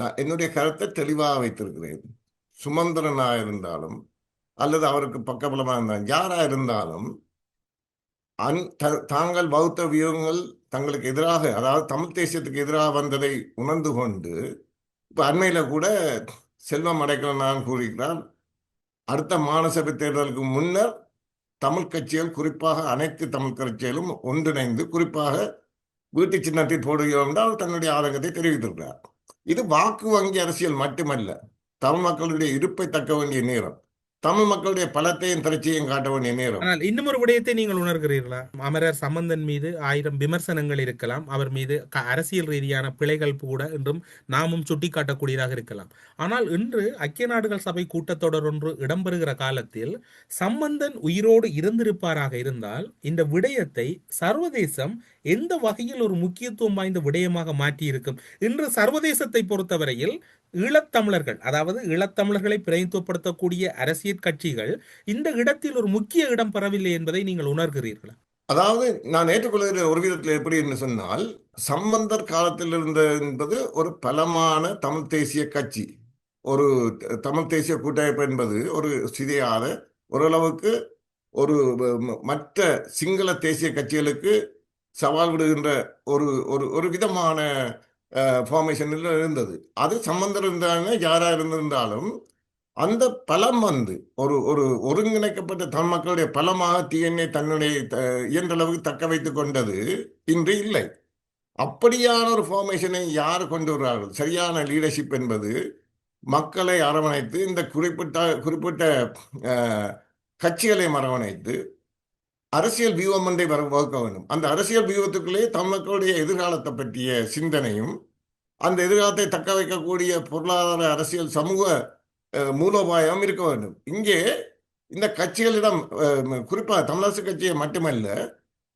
நான் என்னுடைய கருத்தை தெளிவாக வைத்திருக்கிறேன். சுமந்திரனாக இருந்தாலும் அல்லது அவருக்கு பக்கபலமாக இருந்தாலும் யாராக இருந்தாலும் அந் த- தாங்கள் பௌத்த வியூகங்கள் தங்களுக்கு எதிராக அதாவது தமிழ் தேசியத்துக்கு எதிராக வந்ததை உணர்ந்து கொண்டு இப்போ அண்மையில் கூட செல்வம் அடைக்கலனான் கூறுகிறார் அடுத்த மாநசபை தேர்தலுக்கு முன்னர் தமிழ் கட்சிகள் குறிப்பாக அனைத்து தமிழ் கட்சிகளும் ஒன்றிணைந்து குறிப்பாக வீட்டு சின்னத்தை போடுகிறோம் என்றால் தன்னுடைய ஆதங்கத்தை தெரிவித்திருக்கிறார். இது வாக்கு வங்கி அரசியல் மட்டுமல்ல. தமிழ் மக்களுடைய இருப்பை தக்க வேண்டிய நேரம். தமிழ் மக்களுடைய பலத்தையும் திரட்சியையும் காட்டவும் நேரம். ஆனால் இன்னும் ஒரு விடயத்தை நீங்கள் உணர்கிறீர்களா? அமரர் சம்பந்தன் மீது ஆயிரம் விமர்சனங்கள் இருக்கலாம். அவர் மீது அரசியல் ரீதியான பிழைகள் கூட என்றும் நாமும் சுட்டிக்காட்டக்கூடியதாக இருக்கலாம். ஆனால் இன்று ஐக்கிய நாடுகள் சபை கூட்டத்தொடர் ஒன்று இடம்பெறுகிற காலத்தில் சம்பந்தன் உயிரோடு இருந்திருப்பாராக இருந்தால் இந்த விடயத்தை சர்வதேசம் எந்த வகையில் ஒரு முக்கியத்துவம் வாய்ந்த விடயமாக மாற்றியிருக்கும்? இன்று சர்வதேசத்தை பொறுத்தவரையில் ஈழத்தமிழர்கள் அதாவது ஈழத்தமிழர்களை பிரதிநிதித்துவப்படுத்தக்கூடிய அரசியல் கட்சிகள் இந்த இடத்தில் ஒரு முக்கிய இடம் பெறவில்லை என்பதை நீங்கள் உணர்கிறீர்களா? அதாவது நான் ஏற்றுக்கொள்கிற ஒரு விதத்தில் எப்படி என்று சொன்னால் சம்பந்தர் காலத்தில் இருந்த என்பது ஒரு பலமான தமிழ் தேசிய கட்சி. ஒரு த- தமிழ் தேசிய கூட்டமைப்பு என்பது ஒரு சிதையாத ஓரளவுக்கு ஒரு மற்ற சிங்கள தேசிய கட்சிகளுக்கு சவால் விடுகின்ற ஒரு ஒரு ஒரு விதமான ஃபார்மேஷனில் இருந்தது. அது சம்பந்தம் இருந்தாங்க யாராக இருந்திருந்தாலும் அந்த பலம் வந்து ஒரு ஒரு ஒருங்கிணைக்கப்பட்ட தமிழ் மக்களுடைய பலமாக டிஎன்ஏ தன்னுடைய த- இயன்ற அளவுக்கு தக்க வைத்து கொண்டது இன்று இல்லை. அப்படியான ஒரு ஃபார்மேஷனை யார் கொண்டு வருவார்கள் சரியான லீடர்ஷிப் என்பது மக்களை அரவணைத்து இந்த குறிப்பிட்ட குறிப்பிட்ட கட்சிகளை அரவணைத்து அரசியல் வியூகம் ஒன்றை வர வகுக்க வேண்டும். அந்த அரசியல் வியூகத்துக்குள்ளே தமிழ் எதிர்காலத்தை பற்றிய சிந்தனையும் அந்த எதிர்காலத்தை தக்க வைக்கக்கூடிய பொருளாதார அரசியல் சமூக மூலோபாயம் இருக்க வேண்டும். இங்கே இந்த கட்சிகளிடம் குறிப்பாக தமிழரசு கட்சியை மட்டுமல்ல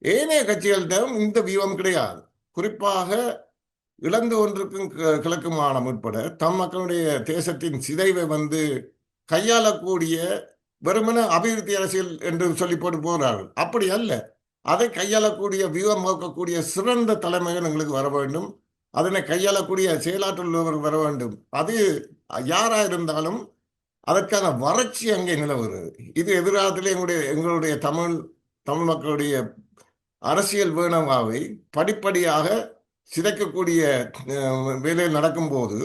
ஏனைய கட்சிகளிடம் இந்த வியூகம் கிடையாது. குறிப்பாக இழந்து ஒன்றுக்கும் கிழக்கு மாநிலம் உட்பட தம் மக்களுடைய தேசத்தின் சிதைவை வந்து கையாளக்கூடிய வெறுமனே அபிவிருத்தி அரசியல் என்று சொல்லி போட்டு போகிறார்கள் அப்படி அல்ல. அதை கையாளக்கூடிய வியூகம் வகுக்கக்கூடிய சிறந்த தலைமைகள் எங்களுக்கு வர வேண்டும். அதனை கையாளக்கூடிய செயலாற்றல் வர வேண்டும். அது யாராக இருந்தாலும் அதற்கான வறட்சி அங்கே நிலவுகிறது. இது எதிர்காலத்தில் எங்களுடைய எங்களுடைய தமிழ் தமிழ் மக்களுடைய அரசியல் வேணவாவை படிப்படியாக சிதைக்கக்கூடிய வேலை நடக்கும்போது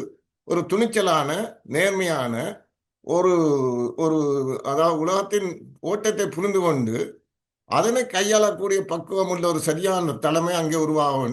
ஒரு துணிச்சலான நேர்மையான ஒரு ஒரு அதாவது உலகத்தின் ஓட்டத்தை புரிந்து கொண்டு அதனை கையாளக்கூடிய பக்குவம் உள்ள ஒரு சரியான தலைமை அங்கே உருவாக வேண்டும்.